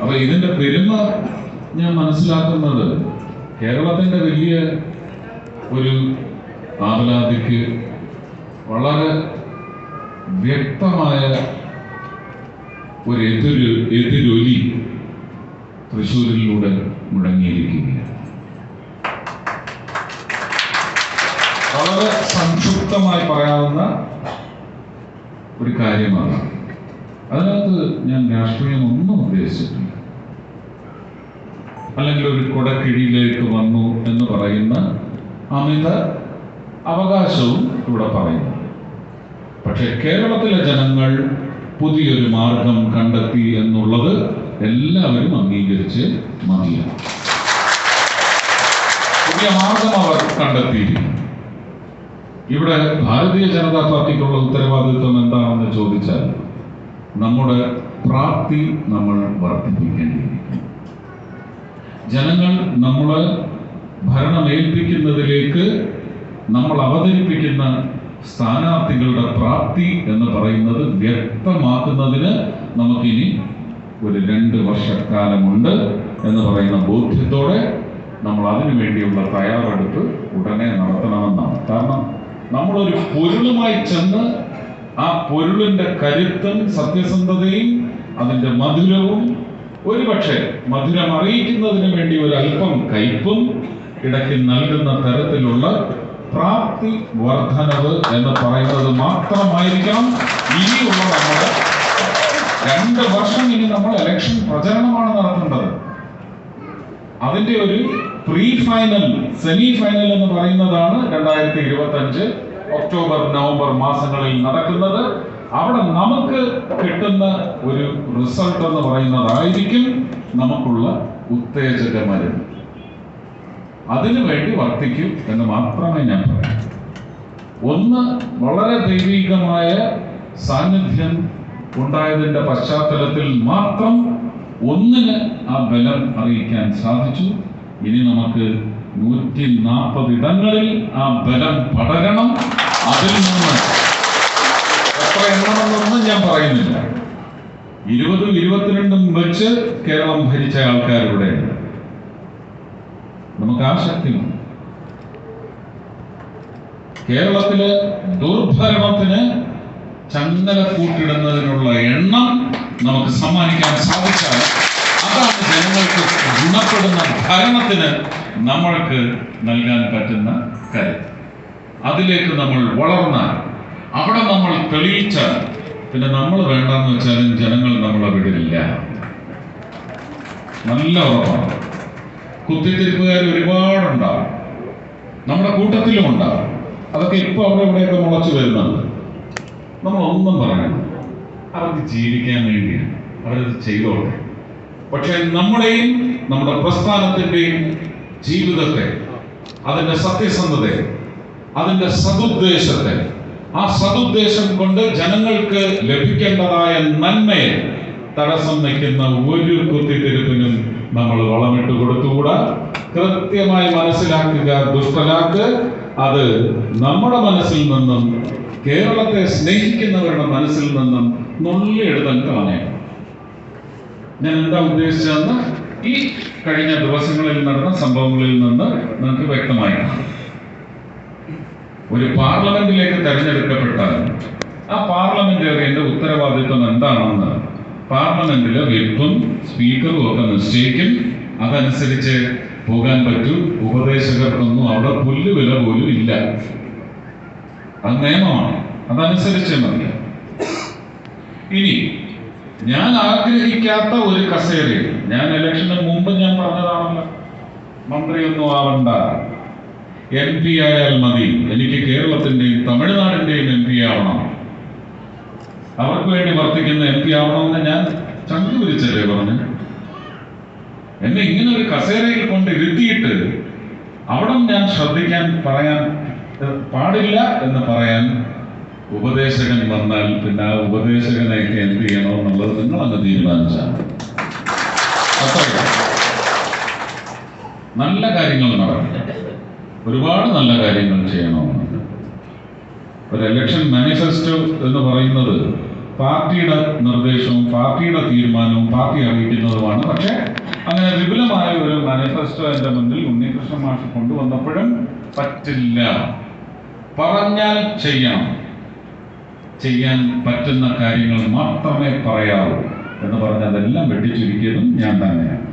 അപ്പൊ ഇതിന്റെ പെരുമ ഞാൻ മനസ്സിലാക്കുന്നത് കേരളത്തിന്റെ വലിയ ഒരു ആഹ്ലാദിക്ക് വളരെ വ്യക്തമായ ഒരു എതിര് എതിരൊലി തൃശ്ശൂരിലൂടെ മുഴങ്ങിയിരിക്കുകയാണ് വളരെ സംക്ഷിപ്തമായി പറയാവുന്ന ഒരു കാര്യമാണ്. അതിനകത്ത് ഞാൻ രാഷ്ട്രീയമൊന്നും ഉദ്ദേശിച്ചിട്ടില്ല അല്ലെങ്കിൽ ഒരു കുടക്കിഴിയിലേക്ക് വന്നു എന്ന് പറയുന്ന അമിത അവകാശവും ഇവിടെ പറയുന്നു. പക്ഷേ കേരളത്തിലെ ജനങ്ങൾ പുതിയൊരു മാർഗം കണ്ടെത്തി എന്നുള്ളത് എല്ലാവരും അംഗീകരിച്ച് മതിയാണ്. പുതിയ മാർഗം അവർ കണ്ടെത്തിയിരിക്കുന്നു. ഇവിടെ ഭാരതീയ ജനതാ പാർട്ടിക്കുള്ള ഉത്തരവാദിത്വം എന്താണെന്ന് ചോദിച്ചാൽ നമ്മുടെ പ്രാപ്തി നമ്മൾ വർദ്ധിപ്പിക്കേണ്ടിയിരിക്കുന്നു. ജനങ്ങൾ നമ്മളെ ഭരണമേൽപ്പിക്കുന്നതിലേക്ക് നമ്മൾ അവതരിപ്പിക്കുന്ന സ്ഥാനാർത്ഥികളുടെ പ്രാപ്തി എന്ന് പറയുന്നത് വ്യക്തമാക്കുന്നതിന് നമുക്കിനി ഒരു രണ്ട് വർഷക്കാലമുണ്ട് എന്ന് പറയുന്ന ബോധ്യത്തോടെ നമ്മൾ അതിനു വേണ്ടിയുള്ള തയ്യാറെടുപ്പ് ഉടനെ നടത്തണമെന്നാണ്. കാരണം നമ്മളൊരു പൊരുളുമായി ചെന്ന് ആ പൊരുളിന്റെ കരുത്തും സത്യസന്ധതയും അതിന്റെ മധുരവും ഒരുപക്ഷെ മധുരം അറിയിക്കുന്നതിന് വേണ്ടി ഒരു അല്പം കയ്പും ഇടയ്ക്ക് നൽകുന്ന തരത്തിലുള്ള പ്രാപ്തി വർധനവ് എന്ന് പറയുന്നത് മാത്രമായിരിക്കണം. ഇനിയുള്ള നമ്മുടെ രണ്ട് വർഷം ഇനി നമ്മൾ ഇലക്ഷൻ പ്രചരണമാണ് നടത്തേണ്ടത്. അതിന്റെ ഒരു പ്രീ ഫൈനൽ സെമി ഫൈനൽ എന്ന് പറയുന്നതാണ് രണ്ടായിരത്തി ഇരുപത്തി അഞ്ച് ഒക്ടോബർ നവംബർ മാസങ്ങളിൽ നടക്കുന്നത്. അവിടെ നമുക്ക് കിട്ടുന്ന ഒരു റിസൾട്ട് എന്ന് പറയുന്നതായിരിക്കും നമുക്കുള്ള ഉത്തേജക മരുന്ന്. അതിനു വേണ്ടി വർത്തിക്കും എന്ന് മാത്രമേ ഞാൻ പറയൂ ഒന്ന് വളരെ ദൈവികമായ സാന്നിധ്യം ഉണ്ടായതിന്റെ പശ്ചാത്തലത്തിൽ മാത്രം ഒന്നിന് ആ ബലം അറിയിക്കാൻ സാധിച്ചു. ഇനി നമുക്ക് നൂറ്റി നാൽപ്പത് ഇടങ്ങളിൽ ആ ബലം പടരണം. അതിൽ നിന്ന് എത്ര എണ്ണമെന്നൊന്നും ഞാൻ പറയുന്നില്ല. ഇരുപതും ഇരുപത്തിരണ്ടും വെച്ച് കേരളം ഭരിച്ച ആൾക്കാരിവിടെയുണ്ട് നമുക്ക് ആ ശക്തിയുണ്ട് കേരളത്തിൽ ദുർഭരണത്തിന് ചങ്ങല കൂട്ടിടുന്നതിനുള്ള എണ്ണം നമുക്ക് സമ്മാനിക്കാൻ സാധിച്ചാൽ അതാണ് ജനങ്ങൾക്ക് ഗുണപ്പെടുന്ന ഭരണത്തിന് നമ്മൾക്ക് നൽകാൻ പറ്റുന്ന കരുത്ത് അതിലേക്ക് നമ്മൾ വളർന്നാൽ അവിടെ നമ്മൾ തെളിയിച്ചാൽ പിന്നെ നമ്മൾ വേണ്ടെന്ന് വെച്ചാലും ജനങ്ങൾ നമ്മളെ വിടില്ല. നല്ല ഉറപ്പാണ്. കുത്തിത്തിരിപ്പുകാർ ഒരുപാടുണ്ടാവും. നമ്മുടെ കൂട്ടത്തിലും ഉണ്ടാവും. അതൊക്കെ ഇപ്പൊ അവിടെ ഇവിടെയൊക്കെ മുളച്ചു വരുന്നുണ്ട്. നമ്മൾ ഒന്നും പറയണം അവർക്ക് ജീവിക്കാൻ വേണ്ടിയാണ്. അവരത് ചെയ്തോട്ടെ. പക്ഷെ നമ്മുടെയും നമ്മുടെ പ്രസ്ഥാനത്തിന്റെയും ജീവിതത്തെ അതിന്റെ സത്യസന്ധതയെ അതിന്റെ സതുദ്ദേശത്തെ. ആ സതുദ്ദേശം കൊണ്ട് ജനങ്ങൾക്ക് ലഭിക്കേണ്ടതായ നന്മയെ തടസ്സം വയ്ക്കുന്ന ഒരു കുത്തിത്തിരിപ്പിനും നമ്മൾ വളമിട്ട് കൊടുത്തുകൂടാ. കൃത്യമായി മനസ്സിലാക്കുക ദുഷ്ടലാക്ക് അത് നമ്മുടെ മനസ്സിൽ നിന്നും കേരളത്തെ സ്നേഹിക്കുന്നവരുടെ മനസ്സിൽ നിന്നും നുള്ളിയെടുത്താൻ കളയണം ഞാൻ എന്താ ഉദ്ദേശിച്ചതെന്ന്? ഈ കഴിഞ്ഞ ദിവസങ്ങളിൽ നടന്ന സംഭവങ്ങളിൽ നിന്ന് നമുക്ക് വ്യക്തമായി കാണാം. ഒരു പാർലമെന്റിലേക്ക് തെരഞ്ഞെടുക്കപ്പെട്ടാൽ ആ പാർലമെന്റേറിയന്റെ ഉത്തരവാദിത്വം എന്താണെന്ന് പാർലമെന്റിലെ വിപ്പും സ്പീക്കറും ഒക്കെ നിശ്ചയിക്കും. അതനുസരിച്ച് പോകാൻ പറ്റൂ. ഉപദേശകർക്കൊന്നും അവിടെ പുല്ലുവില പോലും ഇല്ല. അത് നിയമമാണ്. അതനുസരിച്ച് മതി. ഇനി ഞാൻ ആഗ്രഹിക്കാത്ത ഒരു കസേരയിൽ ഞാൻ ഇലക്ഷന് മുമ്പ് ഞാൻ പറഞ്ഞതാണല്ലോ മന്ത്രിയൊന്നും ആവണ്ട. എം പി ആയാൽ മതി. എനിക്ക് കേരളത്തിന്റെയും തമിഴ്നാടിന്റെയും എം പി ആവണം. അവർക്ക് വേണ്ടി വർത്തിക്കുന്ന എം പി ആവണമെന്ന് ഞാൻ ചങ്കു വിരിച്ചല്ലേ പറഞ്ഞു? എന്നെ ഇങ്ങനെ ഒരു കസേരയിൽ കൊണ്ട് ഇരുത്തിയിട്ട് അവിടെ ഞാൻ ശ്രദ്ധിക്കാൻ പറയാൻ പാടില്ല എന്ന് പറയാൻ ഉപദേശകൻ വന്നാൽ പിന്നെ ആ ഉപദേശകനെയൊക്കെ എന്ത് ചെയ്യണോ എന്നുള്ളത് നിങ്ങൾ അങ്ങ് തീരുമാനിച്ചാണ് നല്ല കാര്യങ്ങൾ നടക്കും. ഒരുപാട് നല്ല കാര്യങ്ങൾ ചെയ്യണമെന്നുണ്ട് ഒരു ഇലക്ഷൻ മാനിഫെസ്റ്റോ എന്ന് പറയുന്നത് പാർട്ടിയുടെ നിർദ്ദേശവും പാർട്ടിയുടെ തീരുമാനവും പാർട്ടി അറിയിക്കുന്നതുമാണ്. പക്ഷേ അങ്ങനെ വിപുലമായ ഒരു മാനിഫെസ്റ്റോ എന്റെ മുന്നിൽ ഉണ്ണികൃഷ്ണ മാഷ് കൊണ്ടുവന്നപ്പോഴും പറ്റില്ല. പറഞ്ഞാൽ ചെയ്യണം ചെയ്യാൻ പറ്റുന്ന കാര്യങ്ങൾ മാത്രമേ പറയാവൂ എന്ന് പറഞ്ഞ് അതെല്ലാം വെട്ടിച്ചുരുക്കിയതും ഞാൻ തന്നെയാണ്.